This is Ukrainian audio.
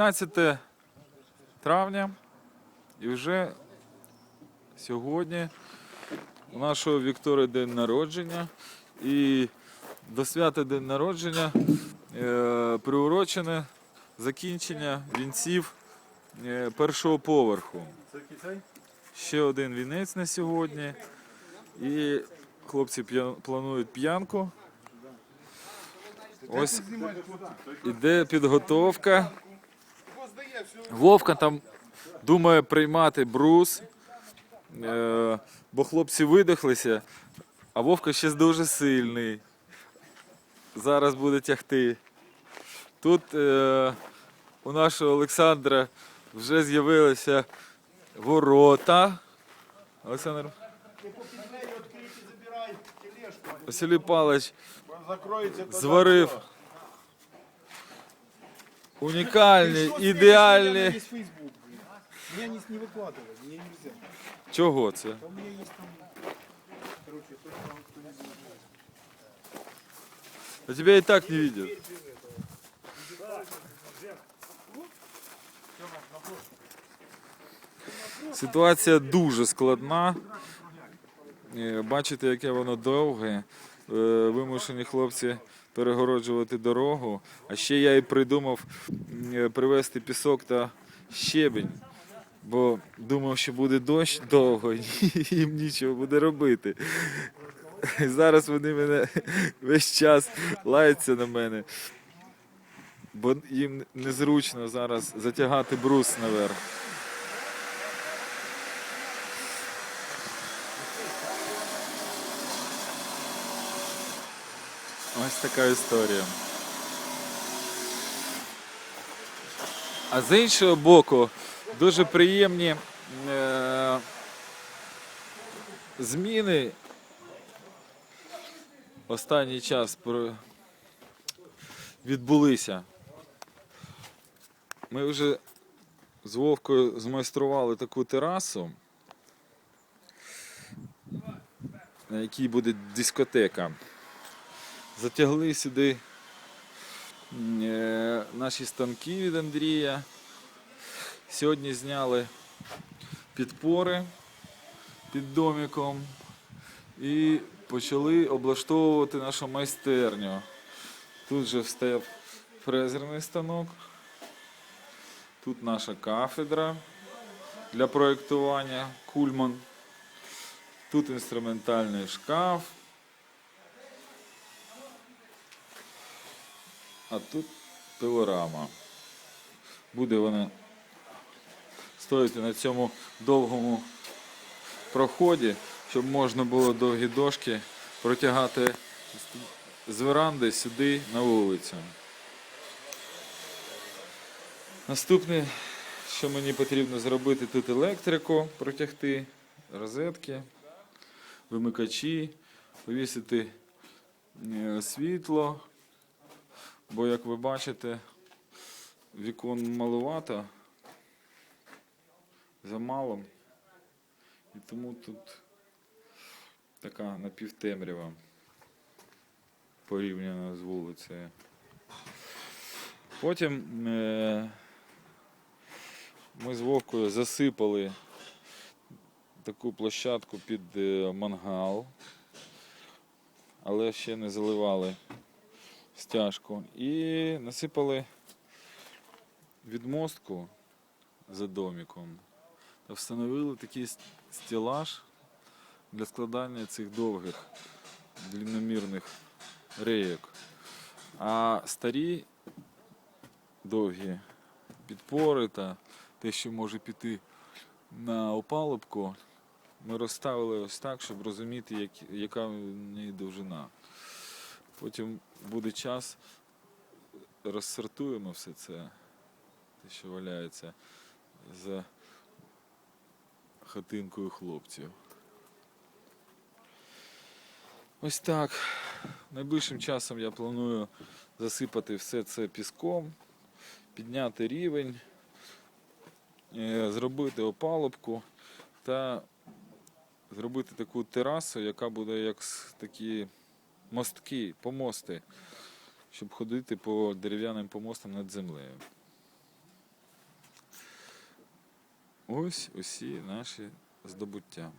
15 травня і вже сьогодні у нашого Віктора день народження. І до свята день народження е, приурочене закінчення вінців е, першого поверху. Ще один вінець на сьогодні. І хлопці планують п'янку. Ось іде підготовка. Вовка там думає приймати брус, е, бо хлопці видихлися, а Вовка ще дуже сильний. Зараз буде тягти. Тут е, у нашого Олександра вже з'явилися ворота. Олександр Василій тогда зварив всё. унікальні, Пришлось весь ідеальні. себя на весь Facebook, блин. Меня не, не выкладывали, мне нельзя. Чого це? А у меня есть там, короче, только вот кто не знает. А тебя и так не видят. Ситуація дуже складна. Е, Бачите, яке воно довге. Е, Вимушені хлопці перегороджувати дорогу. А ще я і придумав е, привезти пісок та щебінь. Бо думав, що буде дощ довго, і їм нічого буде робити. І зараз вони мене весь час лаються на мене. Бо їм незручно зараз затягати брус наверх. Ось така історія. А з іншого боку, дуже приємні е- зміни останній час відбулися. Ми вже з Вовкою змайстрували таку терасу, на якій буде дискотека. Затягли сюди е, наші станки від Андрія. Сьогодні зняли підпори під домиком і почали облаштовувати нашу майстерню. Тут же встав фрезерний станок. Тут наша кафедра для проєктування Кульман. Тут інструментальний шкаф. А тут пилорама. Буде вона стояти на цьому довгому проході, щоб можна було довгі дошки протягати з веранди сюди на вулицю. Наступне, що мені потрібно зробити, тут електрику протягти, розетки, вимикачі, повісити е, світло, бо, як ви бачите, вікон маловато, замало. І тому тут така напівтемрява порівняно з вулицею. Потім е, ми з Вовкою засипали таку площадку під е, мангал, але ще не заливали стяжку. І насипали відмостку за домиком та встановили такий с- стелаж для складання цих довгих длинномірних рейок. А старі довгі підпори та те, що може піти на опалубку, ми розставили ось так, щоб розуміти, як, яка в неї довжина. Потім буде час, розсортуємо все це, те, що валяється за хатинкою хлопців. Ось так. Найближчим часом я планую засипати все це піском, підняти рівень, е, зробити опалубку та зробити таку терасу, яка буде як такі мостки, помости, щоб ходити по дерев'яним помостам над землею. Ось усі наші здобуття.